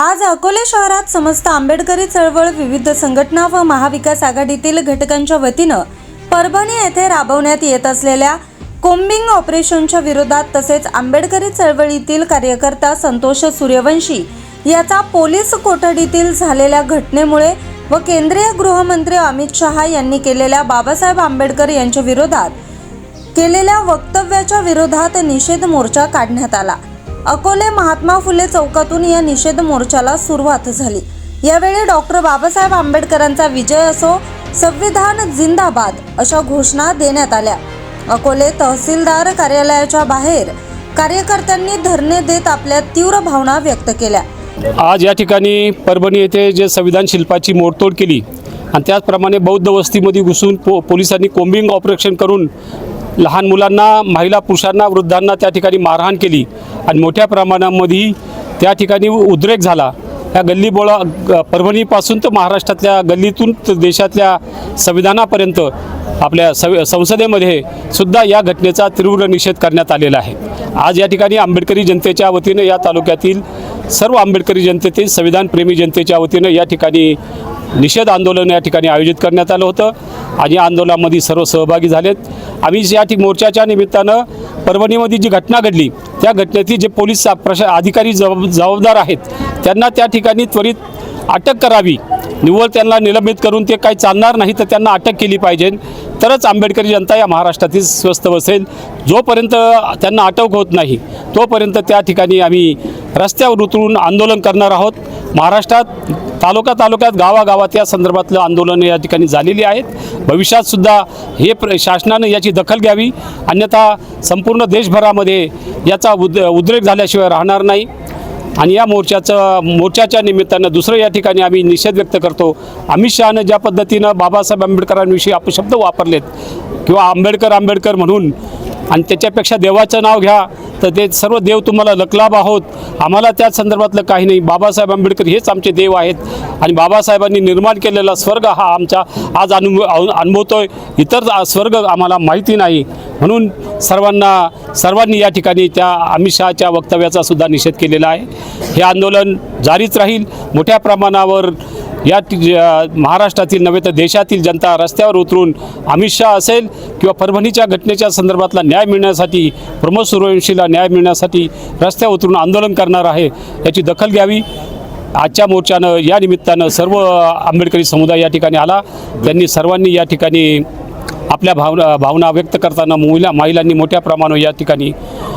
आज अकोले शहरात समस्त आंबेडकरी चळवळ विविध संघटना व महाविकास आघाडीतील घटकांच्या वतीनं परभणी येथे राबवण्यात येत असलेल्या कोम्बिंग ऑपरेशनच्या विरोधात तसेच आंबेडकरी चळवळीतील कार्यकर्ता संतोष सूर्यवंशी याचा पोलीस कोठडीतील झालेल्या घटनेमुळे व केंद्रीय गृहमंत्री अमित शहा यांनी केलेल्या बाबासाहेब आंबेडकर यांच्या विरोधात केलेल्या वक्तव्याच्या विरोधात निषेध मोर्चा काढण्यात आला. अकोले महात्मा फुले चौकातून या निषेध मोर्चाला सुरुवात झाली. यावेळी डॉक्टर बाबासाहेब आंबेडकरांचा विजय असो संविधान जिंदाबाद अशा घोषणा देण्यात आल्या. अकोले तहसीलदार कार्यालयाच्या बाहेर कार्यकर्त्यांनी धरणे देत आपल्या तीव्र भावना व्यक्त केल्या. आज या ठिकाणी परभणी येथे जे संविधान शिल्पाची मोडतोड केली आणि त्याचप्रमाणे बौद्ध वस्तीमध्ये घुसून पो पोलिसांनी कोम्बिंग ऑपरेशन करून लहान मुलांना महिला पुरुषांना वृद्धांना त्या ठिकाणी मारहाण केली. आणि मोठ्या प्रमाणामध्ये त्या ठिकाणी उद्रेक झाला. या गल्लीबोळा बोळा परभणीपासून तर महाराष्ट्रातल्या गल्लीतून तर देशातल्या संविधानापर्यंत आपल्या सव संसदेमध्ये सुद्धा या घटनेचा तीव्र निषेध करण्यात आलेला आहे. आज या ठिकाणी आंबेडकरी जनतेच्या वतीनं या तालुक्यातील सर्व आंबेडकरी जनतेतील संविधानप्रेमी जनतेच्या वतीनं या ठिकाणी निषेध आंदोलन या ठिकाणी आयोजित करण्यात आलं होतं. आणि या आंदोलनामध्ये सर्व सहभागी झालेत. आम्ही या ठिक मोर्चाच्या निमित्तानं परभणीमध्ये जी घटना घडली त्या घटनेतील जे पोलीस प्रशा अधिकारी जबाब जबाबदार आहेत त्यांना त्या ठिकाणी त्वरित अटक करावी. निव्वळ त्यांना निलंबित करून ते काही चालणार नाही तर त्यांना अटक केली पाहिजे. तरच आंबेडकरी जनता या महाराष्ट्रातील स्वस्थ बसेल. जोपर्यंत त्यांना अटक होत नाही तोपर्यंत त्या ठिकाणी आम्ही रस्त्यावर उतरून आंदोलन करणार आहोत. महाराष्ट्रात तालुका तालुक्यात गावागावात या संदर्भातलं आंदोलनं या ठिकाणी झालेली आहेत. भविष्यात सुद्धा हे प्र शासनानं याची दखल घ्यावी. अन्यथा संपूर्ण देशभरामध्ये याचा उद उद्रेक झाल्याशिवाय राहणार नाही. आणि या मोर्चाचं मोर्चाच्या निमित्तानं दुसरं या ठिकाणी आम्ही निषेध व्यक्त करतो. अमित शहानं ज्या पद्धतीनं बाबासाहेब आंबेडकरांविषयी अपशब्द वापरलेत किंवा आंबेडकर आंबेडकर म्हणून आणि त्याच्यापेक्षा देवाचं नाव घ्या तर ते सर्व देव तुम्हाला लकलाभ आहोत. आम्हाला त्या संदर्भातलं काही नाही. बाबासाहेब आंबेडकर हेच आमचे देव आहेत. आणि बाबासाहेबांनी निर्माण केलेला स्वर्ग हा आमचा आज अनुभव अनुभवतो आहे इतर स्वर्ग आम्हाला माहिती नाही. म्हणून सर्वांना सर्वांनी या ठिकाणी त्या अमित शहाच्या वक्तव्याचा सुद्धा निषेध केलेला आहे. हे आंदोलन जारीच राहील. मोठ्या प्रमाणावर या महाराष्ट्रातील नव्हे तर देशातील जनता रस्त्यावर उतरून अमित शहा असेल किंवा परभणीच्या घटनेच्या संदर्भातला न्याय मिळण्यासाठी प्रमोद सूर्यवंशीला न्याय मिळण्यासाठी रस्त्यावर उतरून आंदोलन करणार आहे याची दखल घ्यावी. आजच्या मोर्चानं या निमित्तानं सर्व आंबेडकरी समुदाय या ठिकाणी आला. त्यांनी सर्वांनी या ठिकाणी आपल्या भावना भावना व्यक्त करताना महिला महिलांनी मोठ्या प्रमाणावर या ठिकाणी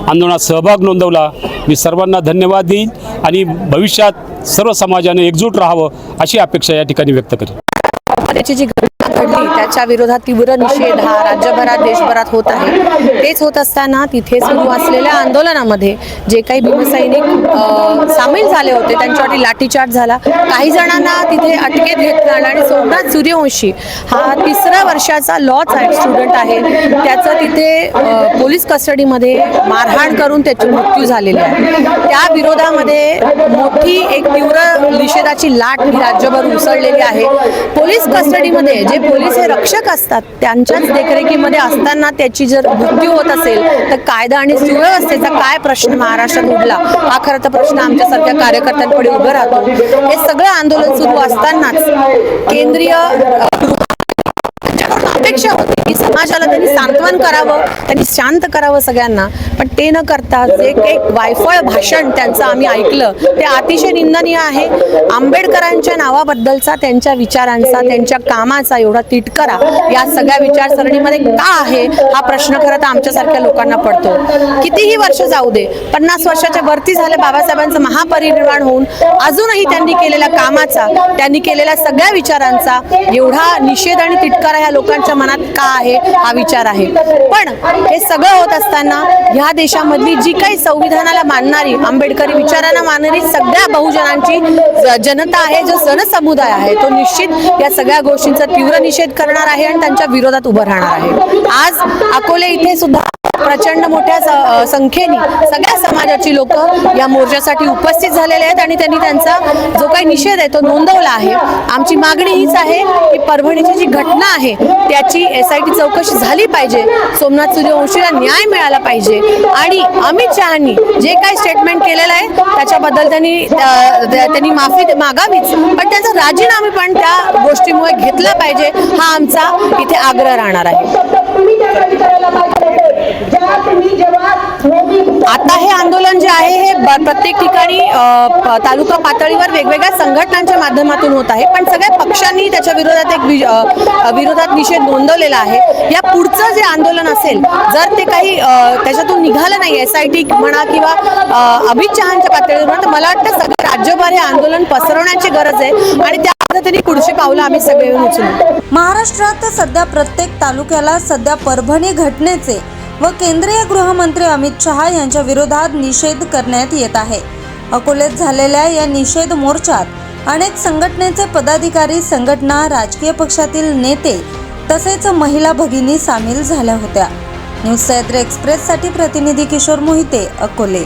आंदोलनात सहभाग नोंदवला. मी सर्वांना धन्यवाद देईन आणि भविष्यात सर्व समाजाने एकजूट राहावं अशी अपेक्षा या ठिकाणी व्यक्त करेल त्याची जी घडली त्याच्या विरोधात तीव्र निषेध हा राज्यभरात देशभरात होत आहे. तेच होत असताना तिथे सुरू असलेल्या आंदोलनामध्ये जे काही भीमसैनिक सामील झाले होते त्यांच्यावरती लाठीचार्ज झाला. काही जणांना तिथे अटकेत घेतलं आणि सोमनाथ सूर्यवंशी हा तिसऱ्या वर्षाचा लॉच आहे स्टुडंट आहे. त्याचं तिथे पोलीस कस्टडीमध्ये मारहाण करून त्याचे मृत्यू झालेले आहे. त्या विरोधामध्ये मोठी एक तीव्र निषेधाची लाट राज्यभर उसळलेली आहे. पोलीस कस्टडीमध्ये जे पोलीस हे रक्षक असतात. त्यांच्याच देखरेखीमध्ये असताना त्याची जर मृत्यू होत असेल तर कायदा आणि सुव्यवस्थेचा काय प्रश्न महाराष्ट्रात उडला हा खरं तर प्रश्न आमच्यासारख्या कार्यकर्त्यांपुढे उभं राहतो. हे सगळं आंदोलन सुरू असतानाच केंद्रीय अपेक्षा होती. समाजाला त्यांनी सांत्वन करावं त्यांनी शांत करावं सगळ्यांना. पण ते न करता जे एक वायफळ भाषण त्यांचं आम्ही ऐकलं ते अतिशय निंदनीय आहे. आंबेडकरांच्या नावाबद्दलचा त्यांच्या विचारांचा त्यांच्या कामाचा एवढा तिटकरा या सगळ्या विचारसरणीमध्ये का आहे हा प्रश्न खरं तर आमच्यासारख्या लोकांना पडतो. कितीही वर्ष जाऊ दे पन्नास वर्षाच्या वरती झाले बाबासाहेबांचं महापरिनिर्वाण होऊन अजूनही त्यांनी केलेल्या कामाचा त्यांनी केलेल्या सगळ्या विचारांचा एवढा निषेध आणि तिटकारा ह्या लोकांच्या मनात का आहे? हा विचार आहे. पण हे सगळं होत असताना ह्या देशामधली जी काही संविधानाला मानणारी आंबेडकरी विचारांना मानणारी सगळ्या बहुजनांची जनता आहे जो जनसमुदाय आहे तो निश्चित या सगळ्या गोष्टींचा तीव्र निषेध करणार आहे आणि त्यांच्या विरोधात उभं राहणार आहे. आज अकोले इथे सुद्धा प्रचंड मोठ्या संख्येने सगळ्या समाजाची लोक या मोर्चासाठी उपस्थित झालेले आहेत आणि त्यांनी त्यांचा जो काही निषेध आहे तो नोंदवला आहे. आमची मागणी हीच आहे की परभणीची जी घटना आहे त्याची एस आय टी चौकशी झाली पाहिजे. सोमनाथ सूर्यवंशीला न्याय मिळाला पाहिजे. आणि अमित शहानी जे काही स्टेटमेंट केलेलं आहे त्याच्याबद्दल त्यांनी त्यांनी माफी मागावीच. पण त्याचा राजीनामे पण त्या गोष्टीमुळे घेतला पाहिजे हा आमचा इथे आग्रह राहणार आहे. आता हे आंदोलन जे आहे हे प्रत्येक ठिकाणी तालुका पातळीवर वेगवेगळ्या संघटनांच्या माध्यमातून होत आहे. पण सगळ्या पक्षांनी त्याच्या विरोधात एक विरोधात निषेध नोंदवलेला आहे. या पुढचं जे आंदोलन असेल जर ते काही त्याच्यातून निघालं नाही एस आय टी म्हणा किंवा अमित शहाच्या पातळीवर म्हणा, तर मला वाटतं सगळं राज्यभर हे आंदोलन पसरवण्याची गरज आहे आणि त्या पद्धतीने पुढची पावलं आम्ही सगळे येऊन उचलू. महाराष्ट्रात सध्या प्रत्येक तालुक्याला सध्या परभणी घटनेचे व केंद्रीय गृहमंत्री अमित शहा यांच्या विरोधात निषेध करण्यात येत आहे. अकोल्यात झालेल्या या निषेध मोर्चात अनेक संघटनेचे पदाधिकारी संघटना राजकीय पक्षातील नेते तसेच महिला भगिनी सामील झाल्या होत्या. न्यूज सह्याद्री एक्सप्रेससाठी प्रतिनिधी किशोर मोहिते अकोले.